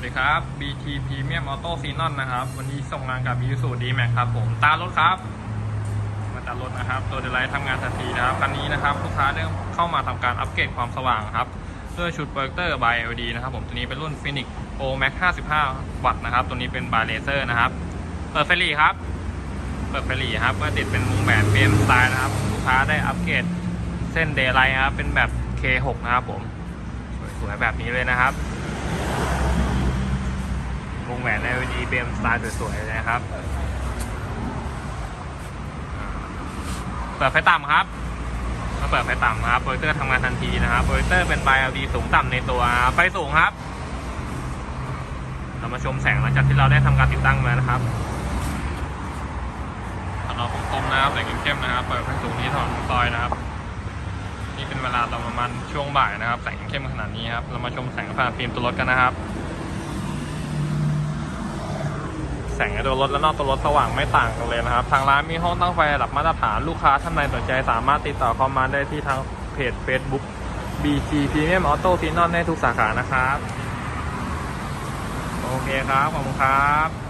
วัสดีครับ BT Premium Auto Xenon นะครับ วันนี้ส่งงานกับ Isuzu D-Max ครับผม ตารถครับ มาตารถนะครับ ตัวเดลไลท์ทำงานทันทีนะครับ คันนี้นะครับ ลูกค้าได้เข้ามาทำการอัปเกรดความสว่างครับด้วยชุดโปรเจคเตอร์ by LED นะครับผม ตัวนี้เป็นรุ่น Phoenix Pro Max 55 วัตต์นะครับ ตัวนี้เป็น by laser นะครับ เปิดไฟหลีครับ เปิดไฟหลีครับ ก็ติดเป็นมุมแบนเฟรมสไตล์นะครับ ลูกค้าได้อัปเกรดเส้นเดย์ไลท์ครับ เป็นแบบ K6 นะครับผม สวยๆแบบนี้เลยนะครับ วงแหวน LED เบมสไตล์สวยๆนะครับเปิดไฟต่ำครับมาเปิดไฟต่ำครับโปรเจคเตอร์ทำงานทันทีนะครับโปรเจคเตอร์เป็น by LED สูงต่ำในตัวไฟสูงครับ เรามาชมแสงหลังจากที่เราได้ทำการติดตั้งมานะครับถนนคมๆนะครับแสงเข้มๆนะครับ เปิดไฟสูงที่ถนนซอยนะครับนี่เป็นเวลาตอนประมาณช่วงบ่ายนะครับ แสงเข้มขนาดนี้ครับ เรามาชมแสงผ่านฟิล์มตัวรถกันนะครับ แสงในตัวรถและนอกตัวรถสว่างไม่ต่างกันเลยนะครับ ทางร้านมีห้องตั้งไฟระดับมาตรฐานลูกค้าท่านใดสนใจสามารถติดต่อเข้ามาได้ที่ทางเพจ Facebook BG Premium Auto Xenon ในทุกสาขานะครับ โอเคครับ ขอบคุณครับ